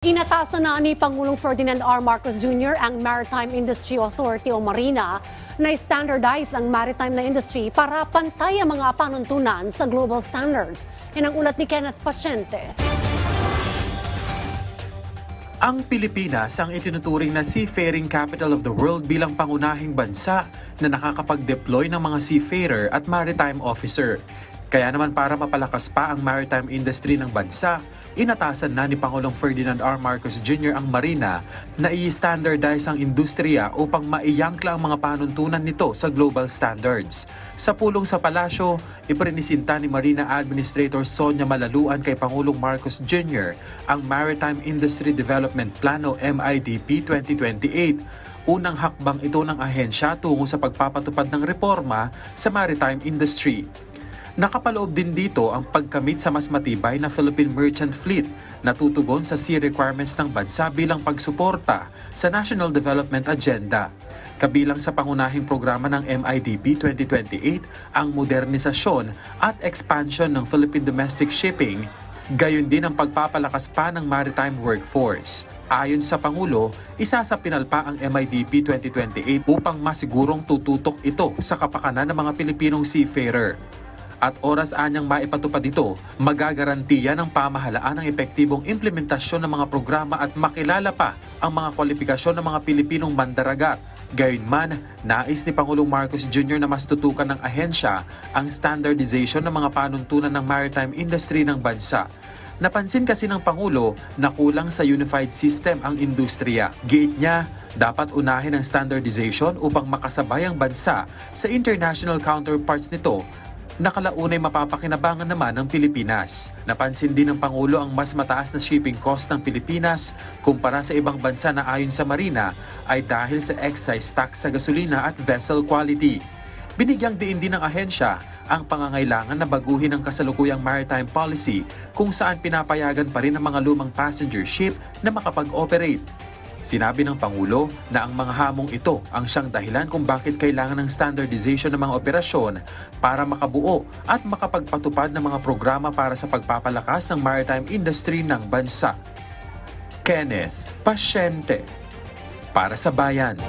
Inatasan na ni Pangulong Ferdinand R. Marcos Jr. ang Maritime Industry Authority o Marina na standardize ang maritime na industry para pantay ang mga panuntunan sa global standards. Yan ang ulat ni Kenneth Pasyente. Ang Pilipinas ang itinuturing na seafaring capital of the world bilang pangunahing bansa na nakakapag-deploy ng mga seafarer at maritime officer. Kaya naman para mapalakas pa ang maritime industry ng bansa, inatasan na ni Pangulong Ferdinand R. Marcos Jr. ang Marina na i-standardize ang industriya upang maiyangkla ang mga panuntunan nito sa global standards. Sa pulong sa palasyo, iprinisinta ni Marina Administrator Sonia Malaluan kay Pangulong Marcos Jr. ang Maritime Industry Development Plan o MIDP 2028 unang hakbang ito ng ahensya tungo sa pagpapatupad ng reforma sa maritime industry. Nakapaloob din dito ang pagkamit sa mas matibay na Philippine Merchant Fleet na tutugon sa sea requirements ng bansa bilang pagsuporta sa National Development Agenda. Kabilang sa pangunahing programa ng MIDP 2028 ang modernisasyon at expansion ng Philippine domestic shipping Gayon din ang pagpapalakas pa ng maritime workforce. Ayon sa Pangulo, isa sa pinalpa ang MIDP 2028 upang masigurong tututok ito sa kapakanan ng mga Pilipinong seafarer. At oras anyang maipatupad ito, magagarantiya ng pamahalaan ang epektibong implementasyon ng mga programa at makilala pa ang mga kwalifikasyon ng mga Pilipinong mandaragat Gayunman, nais ni Pangulong Marcos Jr. na mas tutukan ng ahensya ang standardization ng mga panuntunan ng maritime industry ng bansa. Napansin kasi ng Pangulo na kulang sa unified system ang industriya. Giit niya, dapat unahin ang standardization upang makasabay ang bansa sa international counterparts nito nakalaunay mapapakinabangan naman ng Pilipinas. Napansin din ng Pangulo ang mas mataas na shipping cost ng Pilipinas kumpara sa ibang bansa na ayon sa Marina ay dahil sa excise tax sa gasolina at vessel quality. Binigyang diin din ng ahensya ang pangangailangan na baguhin ang kasalukuyang maritime policy kung saan pinapayagan pa rin ang mga lumang passenger ship na makapag-operate. Sinabi ng Pangulo na ang mga hamong ito ang siyang dahilan kung bakit kailangan ng standardization ng mga operasyon para makabuo at makapagpatupad ng mga programa para sa pagpapalakas ng maritime industry ng bansa. Kenneth Pasyente para sa Bayan.